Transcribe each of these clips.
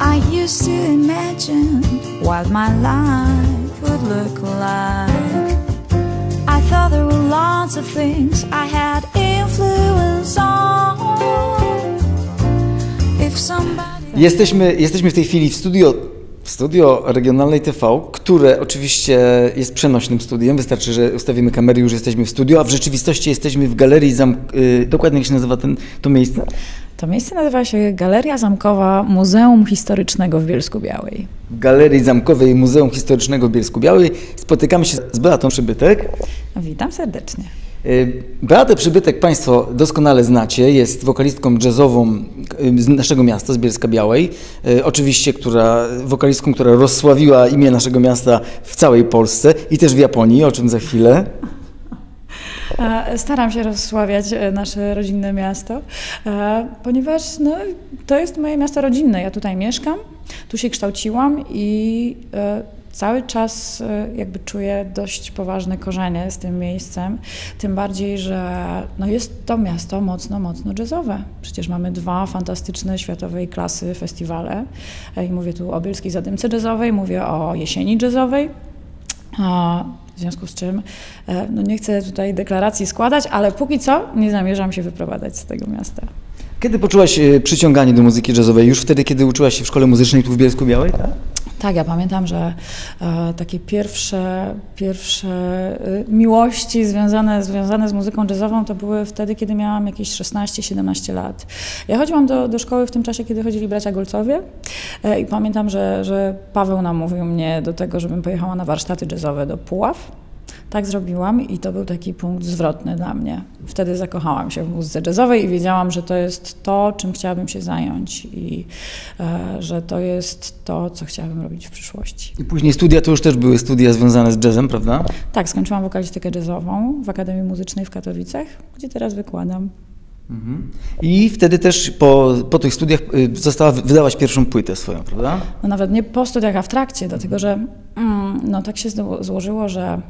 I used to imagine what my life would look like. I thought there were lots of things I had influence on. If somebody Jesteśmy, jesteśmy w tej chwili w studio, studio regionalnej TV, które oczywiście jest przenośnym studiem. Wystarczy, że ustawimy kamery, już jesteśmy w studio, a w rzeczywistości jesteśmy w galerii zam... y, Dokładnie jak się nazywa ten, to miejsce? To miejsce nazywa się Galeria Zamkowa Muzeum Historycznego w Bielsku Białej. W Galerii Zamkowej Muzeum Historycznego w Bielsku Białej spotykamy się z Beatą Przybytek. Witam serdecznie. Y, Beatę Przybytek Państwo doskonale znacie, jest wokalistką jazzową y, z naszego miasta, z Bielska Białej. Y, Oczywiście, która, wokalistką, która rozsławiła imię naszego miasta w całej Polsce i też w Japonii, o czym za chwilę. Staram się rozsławiać e, nasze rodzinne miasto, ponieważ no, to jest moje miasto rodzinne. Ja tutaj mieszkam, tu się kształciłam i e, cały czas e, jakby czuję dość poważne korzenie z tym miejscem. Tym bardziej, że no, jest to miasto mocno, mocno jazzowe. Przecież mamy dwa fantastyczne światowej klasy festiwale. I mówię tu o Bielskiej Zadymce Jazzowej, mówię o Jesieni Jazzowej. W związku z czym e, no nie chcę tutaj deklaracji składać, ale póki co nie zamierzam się wyprowadzać z tego miasta. Kiedy poczułaś y, przyciąganie do muzyki jazzowej? Już wtedy, kiedy uczyłaś się w szkole muzycznej tu w Bielsku Białej? Tak? Tak, ja pamiętam, że e, takie pierwsze, pierwsze e, miłości związane, związane z muzyką jazzową to były wtedy, kiedy miałam jakieś 16-17 lat. Ja chodziłam do, do szkoły w tym czasie, kiedy chodzili bracia Golcowie e, i pamiętam, że, że Paweł namówił mnie do tego, żebym pojechała na warsztaty jazzowe do Puław. Tak zrobiłam i to był taki punkt zwrotny dla mnie. Wtedy zakochałam się w muzyce jazzowej i wiedziałam, że to jest to, czym chciałabym się zająć i e, że to jest to, co chciałabym robić w przyszłości. I później studia to już też były studia związane z jazzem, prawda? Tak, skończyłam wokalistykę jazzową w Akademii Muzycznej w Katowicach, gdzie teraz wykładam. I wtedy też po, po tych studiach y, została wy- wydawać pierwszą płytę swoją, prawda? No nawet nie po studiach, a w trakcie, dlatego że mm, no, tak się złożyło, że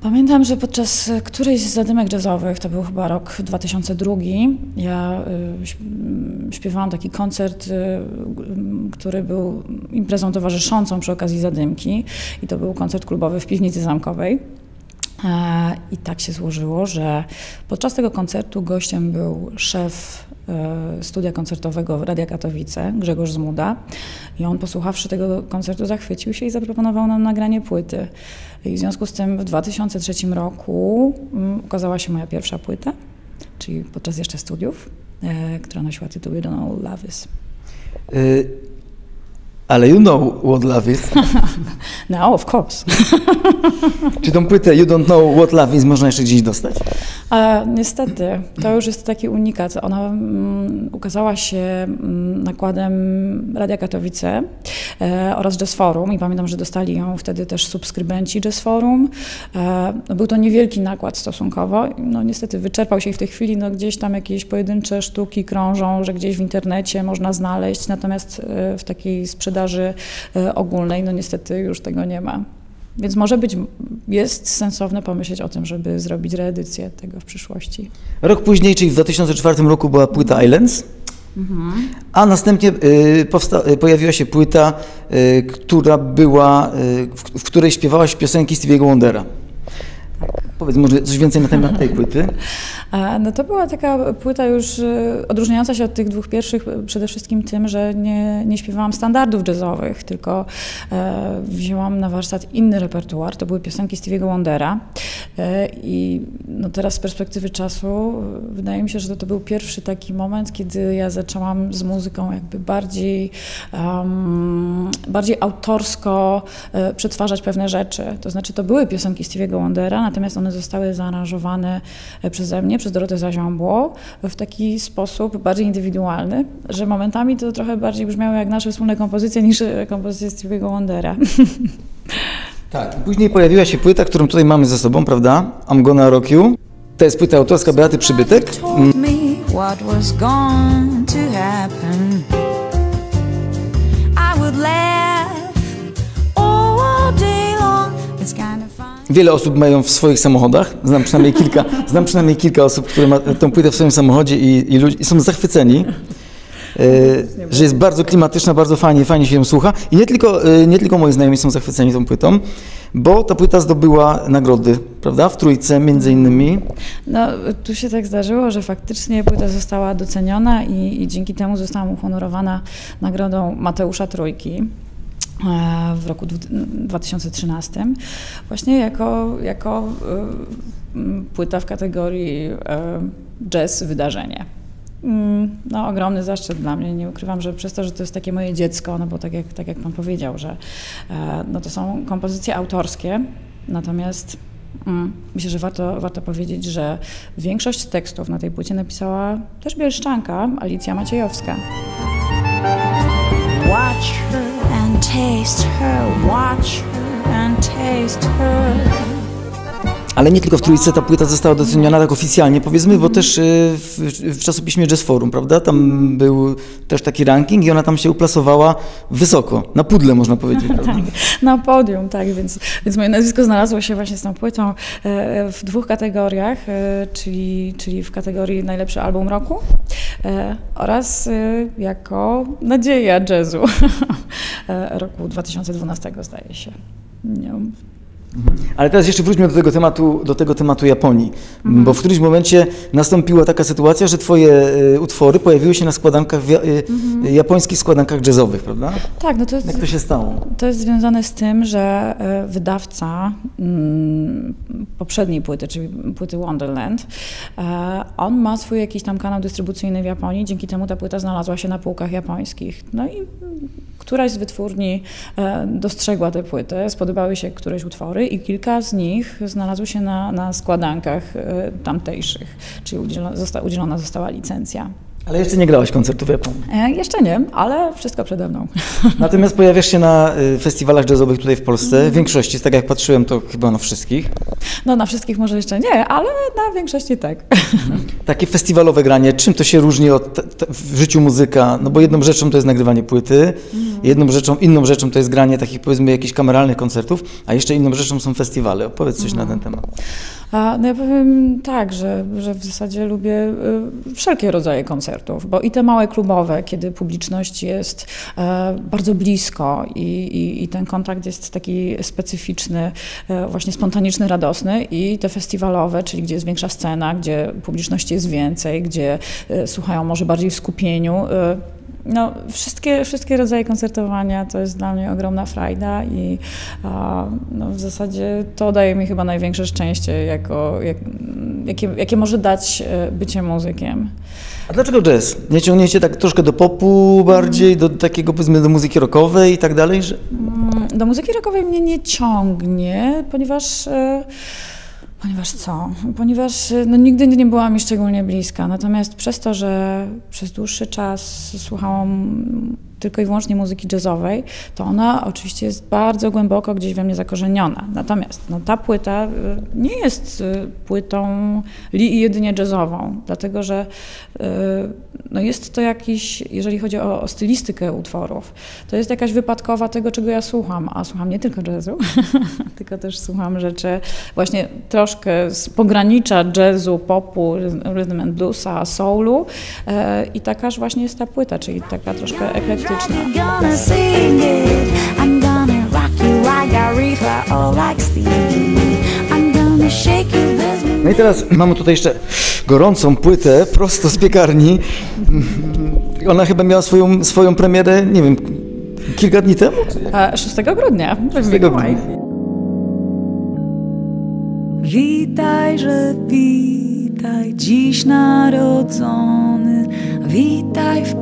pamiętam, że podczas którejś z zadymek jazzowych, to był chyba rok 2002, ja y, mm, śpiewałam taki koncert, y, który był imprezą towarzyszącą przy okazji zadymki i to był koncert klubowy w Piwnicy Zamkowej. E, I tak się złożyło, że podczas tego koncertu gościem był szef e, studia koncertowego Radia Katowice, Grzegorz Zmuda. I on posłuchawszy tego koncertu zachwycił się i zaproponował nam nagranie płyty. I w związku z tym w 2003 roku mm, ukazała się moja pierwsza płyta, czyli podczas jeszcze studiów, e, która nosiła tytuł You Don't Know Love Is. Ale you know what love is. No, of course. Czy tą płytę You Don't Know What Love Is można jeszcze gdzieś dostać? A, niestety, to już jest taki unikat. Ona mm, ukazała się mm, nakładem Radia Katowice e, oraz Jazz Forum i pamiętam, że dostali ją wtedy też subskrybenci Jazz Forum. E, no, był to niewielki nakład stosunkowo. No niestety wyczerpał się i w tej chwili no, gdzieś tam jakieś pojedyncze sztuki krążą, że gdzieś w internecie można znaleźć, natomiast e, w takiej sprzedaży e, ogólnej no niestety już tego nie ma. Więc może być, jest sensowne pomyśleć o tym, żeby zrobić reedycję tego w przyszłości. Rok później, czyli w 2004 roku była płyta Islands, a następnie powsta- y, pojawiła się płyta, y, która była, y, w, w której śpiewałaś piosenki Stevie'ego Wondera. Powiedz może coś więcej na temat tej płyty. No to była taka płyta już y, odróżniająca się od tych dwóch pierwszych przede wszystkim tym, że nie, nie śpiewałam standardów jazzowych, tylko e, wzięłam na warsztat inny repertuar. To były piosenki Stevie'ego Wondera. E, I no teraz z perspektywy czasu y, wydaje mi się, że to, to był pierwszy taki moment, kiedy ja zaczęłam z muzyką jakby bardziej, em, bardziej autorsko e, przetwarzać pewne rzeczy. To znaczy to były piosenki Stevie'ego Wondera, natomiast one zostały zaaranżowane e, przeze mnie, przez Dorotę Zaziąbło w taki sposób bardziej indywidualny, że momentami to trochę bardziej brzmiało jak nasze wspólne kompozycje niż e, kompozycje Stevie'ego Wondera. Tak. Później pojawiła się płyta, którą tutaj mamy ze sobą, prawda? I'm Gonna Rock You. To jest płyta autorska Beaty Przybytek. what was going to happen. I would laugh all day long. It's kind of fun. Wiele osób mają w swoich samochodach. Znam przynajmniej kilka, znam przynajmniej kilka osób, które ma tę płytę w swoim samochodzie i, i, ludzi, i są zachwyceni. E, że jest bardzo klimatyczna, bardzo fajnie, fajnie się ją słucha. I nie tylko, e, nie tylko moi znajomi są zachwyceni tą płytą, bo ta płyta zdobyła nagrody, prawda? W trójce między innymi. No, tu się tak zdarzyło, że faktycznie płyta została doceniona i, i dzięki temu została uhonorowana nagrodą Mateusza Trójki w roku dwu- 2013 właśnie jako, jako e, płyta w kategorii e, jazz wydarzenie. Mm, No, ogromny zaszczyt dla mnie. Nie ukrywam, że przez to, że to jest takie moje dziecko, no bo tak jak, tak jak Pan powiedział, że e, no to są kompozycje autorskie, natomiast mm, myślę, że warto, warto powiedzieć, że większość tekstów na tej płycie napisała też bielszczanka Alicja Maciejowska. Watch her taste her, watch her and taste her. Ale nie tylko w trójce ta płyta została doceniona tak oficjalnie, powiedzmy, bo też y, w, w czasopiśmie Jazz Forum, prawda? Tam był też taki ranking i ona tam się uplasowała wysoko, na pudle można powiedzieć. prawda? Na podium, tak, więc, więc moje nazwisko znalazło się właśnie z tą płytą e, w dwóch kategoriach, e, czyli, czyli w kategorii najlepszy album roku e, oraz jako nadzieja jazzu roku 2012 zdaje się. Nie. Ale teraz jeszcze wróćmy do tego tematu, do tego tematu Japonii, Mhm. bo w którymś momencie nastąpiła taka sytuacja, że twoje y, utwory pojawiły się na składankach, ja- y, Mhm. japońskich składankach jazzowych, prawda? Tak, no to jest, Jak to się stało? To jest związane z tym, że wydawca mm, poprzedniej płyty, czyli płyty Wonderland, on ma swój jakiś tam kanał dystrybucyjny w Japonii, dzięki temu ta płyta znalazła się na półkach japońskich. No i któraś z wytwórni e, dostrzegła tę płytę, spodobały się któreś utwory i kilka z nich znalazły się na, na składankach e, tamtejszych, czyli udzielona, zosta, udzielona została licencja. Ale jeszcze nie grałaś koncertu w Japonii. E, jeszcze nie, ale wszystko przede mną. Natomiast pojawiasz się na y, festiwalach jazzowych tutaj w Polsce, w większości, tak jak patrzyłem, to chyba na wszystkich. No na wszystkich może jeszcze nie, ale na większości tak. Takie festiwalowe granie, czym to się różni od w życiu muzyka? No bo jedną rzeczą to jest nagrywanie płyty, jedną rzeczą, inną rzeczą to jest granie takich powiedzmy jakichś kameralnych koncertów, a jeszcze inną rzeczą są festiwale. Opowiedz coś na ten temat. A, no ja powiem tak, że, że w zasadzie lubię y, wszelkie rodzaje koncertów, bo i te małe klubowe, kiedy publiczność jest e, bardzo blisko i, i, i ten kontakt jest taki specyficzny, e, właśnie spontaniczny, radosny i te festiwalowe, czyli gdzie jest większa scena, gdzie publiczności jest więcej, gdzie e, słuchają może bardziej w skupieniu. E, no, wszystkie, wszystkie rodzaje koncertowania to jest dla mnie ogromna frajda i a, no, w zasadzie to daje mi chyba największe szczęście, jako, jak, jakie, jakie może dać e, bycie muzykiem. A dlaczego jazz? Nie ciągniecie tak troszkę do popu bardziej, do takiego powiedzmy do muzyki rockowej i tak dalej? Że... Mm, Do muzyki rockowej mnie nie ciągnie, ponieważ. Ponieważ co? Ponieważ e, no, nigdy nie była mi szczególnie bliska. Natomiast przez to, że przez dłuższy czas słuchałam tylko i wyłącznie muzyki jazzowej, to ona oczywiście jest bardzo głęboko gdzieś we mnie zakorzeniona. Natomiast no, ta płyta y, nie jest y, płytą li jedynie jazzową, dlatego że y, no, jest to jakiś, jeżeli chodzi o, o stylistykę utworów, to jest jakaś wypadkowa tego, czego ja słucham, a słucham nie tylko jazzu, tylko też słucham rzeczy właśnie troszkę z pogranicza jazzu, popu, rhythm and bluesa, soulu i takaż właśnie jest ta płyta, czyli taka troszkę eklektyczna. I'm gonna sing it. I'm gonna rock you like Aretha or like Stevie. I'm gonna shake you this No i teraz mamy tutaj jeszcze gorącą płytę prosto z piekarni. Ona chyba miała swoją, swoją premierę, nie wiem, kilka dni temu? Czy jak? A 6 grudnia. 6 grudnia. Witajże, witaj, dziś narodzony. Witaj w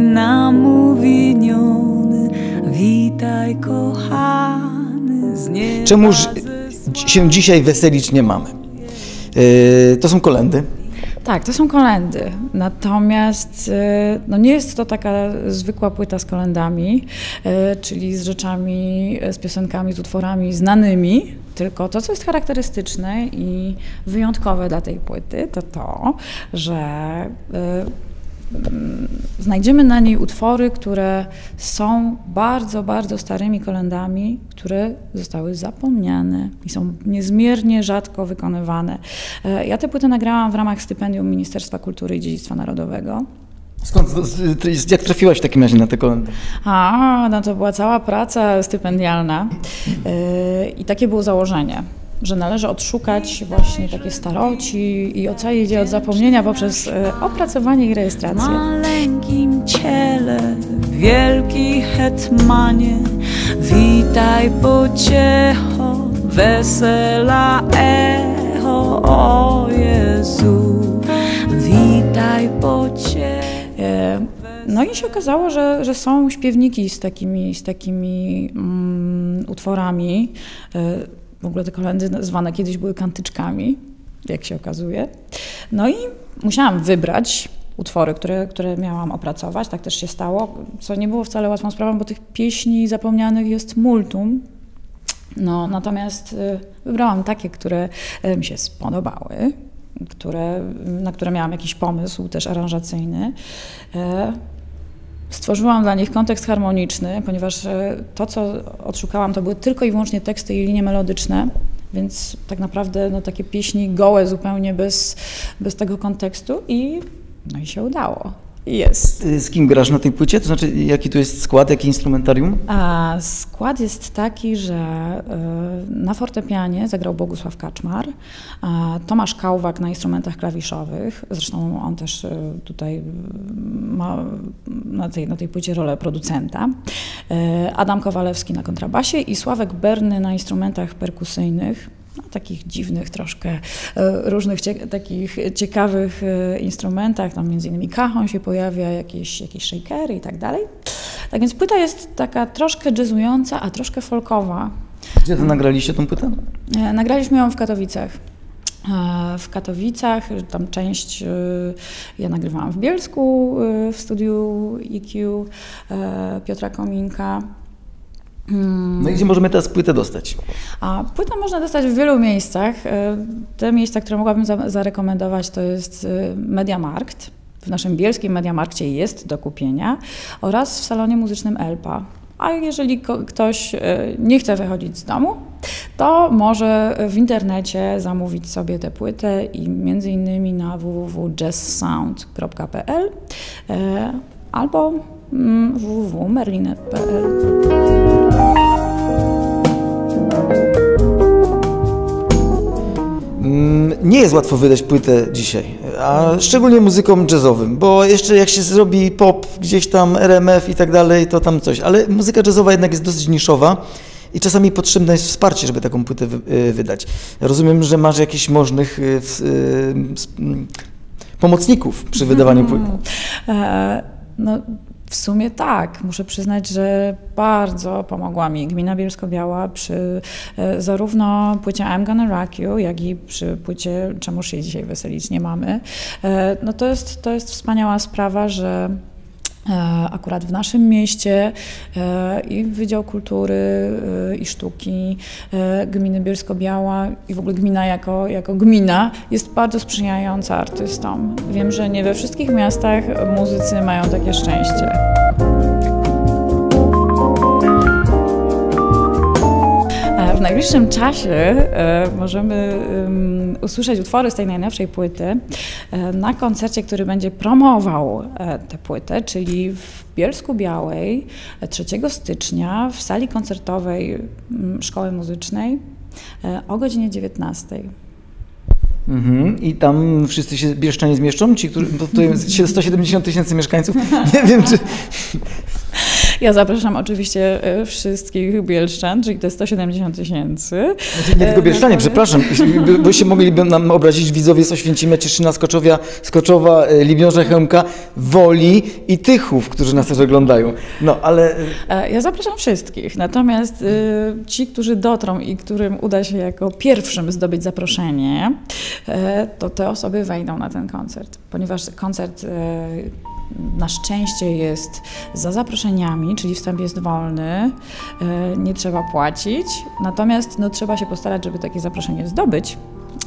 namówieniony. Witaj, kochany, z nieba Czemuż ze się dzisiaj weselić nie mamy? Yy, to są kolendy. Tak, to są kolendy. Natomiast e, no nie jest to taka zwykła płyta z kolendami, e, czyli z rzeczami, z piosenkami, z utworami znanymi, tylko to, co jest charakterystyczne i wyjątkowe dla tej płyty, to to, że e, znajdziemy na niej utwory, które są bardzo, bardzo starymi kolendami, które zostały zapomniane i są niezmiernie rzadko wykonywane. E, ja tę płytę nagrałam w ramach stypendium Ministerstwa Kultury i Dziedzictwa Narodowego. Skąd, jak trafiłaś w takim razie na tę kolendę? A, no to była cała praca stypendialna yy, i takie było założenie że należy odszukać właśnie takie staroci i ocalić je od zapomnienia poprzez e, opracowanie i rejestrację. W maleńkim ciele, wielki hetmanie, witaj pociecho, wesela echo, o Jezu, witaj pociecho. E, no i się okazało, że, że są śpiewniki z takimi, z takimi mm, utworami. E, w ogóle te kolendy zwane kiedyś były kantyczkami, jak się okazuje. No i musiałam wybrać utwory, które, które miałam opracować. Tak też się stało, co nie było wcale łatwą sprawą, bo tych pieśni zapomnianych jest multum. No, natomiast y, wybrałam takie, które y, mi się spodobały, które, na które miałam jakiś pomysł też aranżacyjny. Stworzyłam dla nich kontekst harmoniczny, ponieważ e, to, co odszukałam, to były tylko i wyłącznie teksty i linie melodyczne, więc tak naprawdę no, takie pieśni gołe zupełnie bez, bez tego kontekstu i, no i się udało. Jest. Z kim grasz na tej płycie? To znaczy, jaki tu jest skład, jaki instrumentarium? A, skład jest taki, że y, na fortepianie zagrał Bogusław Kaczmar, a Tomasz Kałwak na instrumentach klawiszowych, zresztą on też y, tutaj ma na tej, na tej płycie rolę producenta, y, Adam Kowalewski na kontrabasie i Sławek Berny na instrumentach perkusyjnych no, takich dziwnych troszkę, e, różnych cie, takich ciekawych e, instrumentach, tam między innymi kachon się pojawia, jakieś, jakieś shakery i tak dalej. Tak więc płyta jest taka troszkę jazzująca, a troszkę folkowa. Gdzie to nagraliście tą płytę? E, nagraliśmy ją w Katowicach. W Katowicach, tam część ja nagrywałam w Bielsku w studiu EQ Piotra Kominka. No i gdzie możemy teraz płytę dostać? A płytę można dostać w wielu miejscach. E, te miejsca, które mogłabym zarekomendować, to jest e, Mediamarkt. W naszym bielskim Mediamarkcie jest do kupienia oraz w salonie muzycznym Elpa. A jeżeli ktoś e, nie chce wychodzić z domu, to może w internecie zamówić sobie tę płytę i między innymi na www.jazzsound.pl albo mm, www.merlinet.pl. nie jest łatwo wydać płytę dzisiaj, a szczególnie muzykom jazzowym, bo jeszcze jak się zrobi pop, gdzieś tam RMF i tak dalej, to tam coś, ale muzyka jazzowa jednak jest dosyć niszowa i czasami potrzebne jest wsparcie, żeby taką płytę y, wydać. Rozumiem, że masz jakichś możnych y, y, mm, pomocników przy wydawaniu płyt. E, no, w sumie tak. Muszę przyznać, że bardzo pomogła mi gmina Bielsko-Biała przy e, zarówno płycie I'm Gonna Rock You, jak i przy płycie Czemuż się dzisiaj weselić nie mamy. E, no to jest, to jest wspaniała sprawa, że akurat w naszym mieście e, i Wydział Kultury e, i Sztuki gminy Bielsko-Biała i w ogóle gmina jako, jako gmina jest bardzo sprzyjająca artystom. Wiem, że nie we wszystkich miastach muzycy mają takie szczęście. W najbliższym czasie e, możemy usłyszeć utwory z tej najnowszej płyty e, na koncercie, który będzie promował e, tę płytę, czyli w Bielsku Białej 3 stycznia w sali koncertowej Szkoły Muzycznej o godzinie 19. Mhm. I tam wszyscy się bieszczanie zmieszczą? Ci, którzy, to jest 170 tysięcy mieszkańców. Nie wiem, czy... Ja zapraszam oczywiście e, wszystkich Bielszczan, czyli te 170 tysięcy. Znaczy, nie tylko Bielszczanie, przepraszam, bo się mogliby nam obrazić widzowie z Oświęcimia, Cieszyna, Skoczowia, Skoczowa, e, Libiąża, Chełmka, Woli i Tychów, którzy nas też oglądają. No, ale... E, ja zapraszam wszystkich, natomiast ci, którzy dotrą i którym uda się jako pierwszym zdobyć zaproszenie, to te osoby wejdą na ten koncert, ponieważ koncert na szczęście jest za zaproszeniami, czyli wstęp jest wolny, e, nie trzeba płacić, natomiast no, trzeba się postarać, żeby takie zaproszenie zdobyć.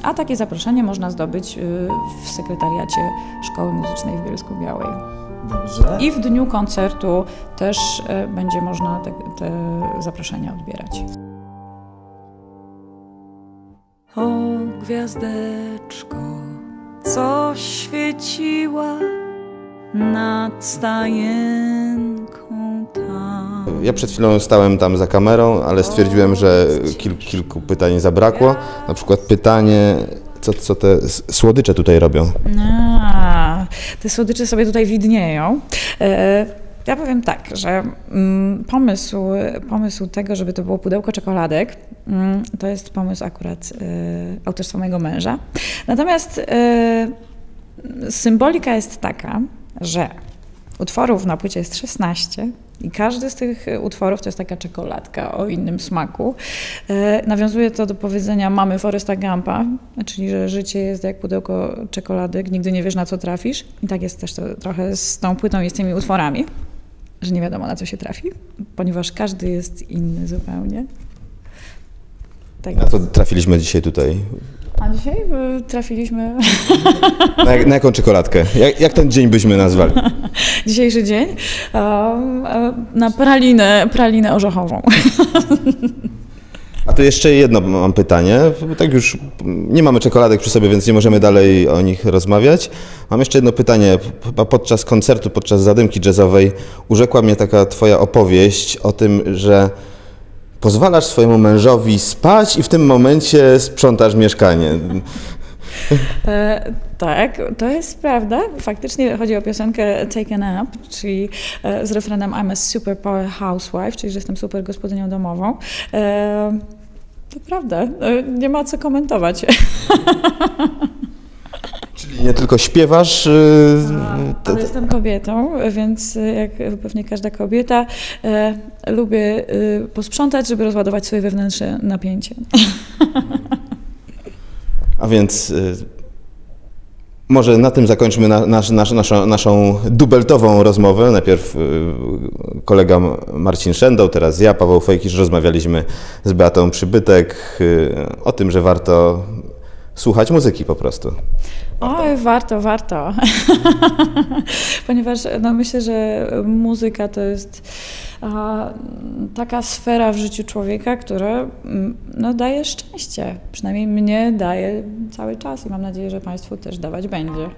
A takie zaproszenie można zdobyć y, w sekretariacie Szkoły Muzycznej w Bielsku Białej. Dobrze. I w dniu koncertu też y, będzie można te, te zaproszenia odbierać. O gwiazdeczko, co świeciła nad stajenką tam. Ja przed chwilą stałem tam za kamerą, ale stwierdziłem, że kil, kilku pytań zabrakło. Na przykład pytanie, co, co te słodycze tutaj robią. A, te słodycze sobie tutaj widnieją. E, Ja powiem tak, że mm, pomysł, pomysł tego, żeby to było pudełko czekoladek, mm, to jest pomysł akurat e, autorstwa mojego męża. Natomiast e, symbolika jest taka, że utworów na płycie jest 16 i każdy z tych utworów to jest taka czekoladka o innym smaku. E, nawiązuje to do powiedzenia mamy Foresta Gampa, czyli że życie jest jak pudełko czekoladek, nigdy nie wiesz na co trafisz. I tak jest też to, trochę z tą płytą i z tymi utworami, że nie wiadomo na co się trafi, ponieważ każdy jest inny zupełnie. Tak Na co trafiliśmy dzisiaj tutaj? A dzisiaj y, trafiliśmy Na, na jaką czekoladkę? Jak, jak ten dzień byśmy nazwali? dzisiejszy dzień um, e, na pralinę, pralinę orzechową. A tu jeszcze jedno mam pytanie. Tak już nie mamy czekoladek przy sobie, więc nie możemy dalej o nich rozmawiać. Mam jeszcze jedno pytanie. Chyba podczas koncertu, podczas zadymki jazzowej urzekła mnie taka twoja opowieść o tym, że pozwalasz swojemu mężowi spać i w tym momencie sprzątasz mieszkanie. E, tak, to jest prawda. Faktycznie chodzi o piosenkę Take a Nap, czyli e, z refrenem I'm a superpower housewife, czyli że jestem super gospodynią domową. E, to prawda, e, nie ma co komentować. Nie tylko śpiewasz, yy, to, Ale jestem kobietą, więc e, jak pewnie każda kobieta, e, lubię posprzątać, żeby rozładować swoje wewnętrzne napięcie. A więc y, może na tym zakończmy na, nasz, nasz, naszą, naszą dubeltową rozmowę. Najpierw y, kolega Marcin Szendał, teraz ja, Paweł Fejkisz, rozmawialiśmy z Beatą Przybytek y, o tym, że warto słuchać muzyki po prostu. Oj, warto, warto. Ponieważ no, myślę, że muzyka to jest a, taka sfera w życiu człowieka, która mm, no, daje szczęście. Przynajmniej mnie daje cały czas i mam nadzieję, że Państwu też dawać będzie.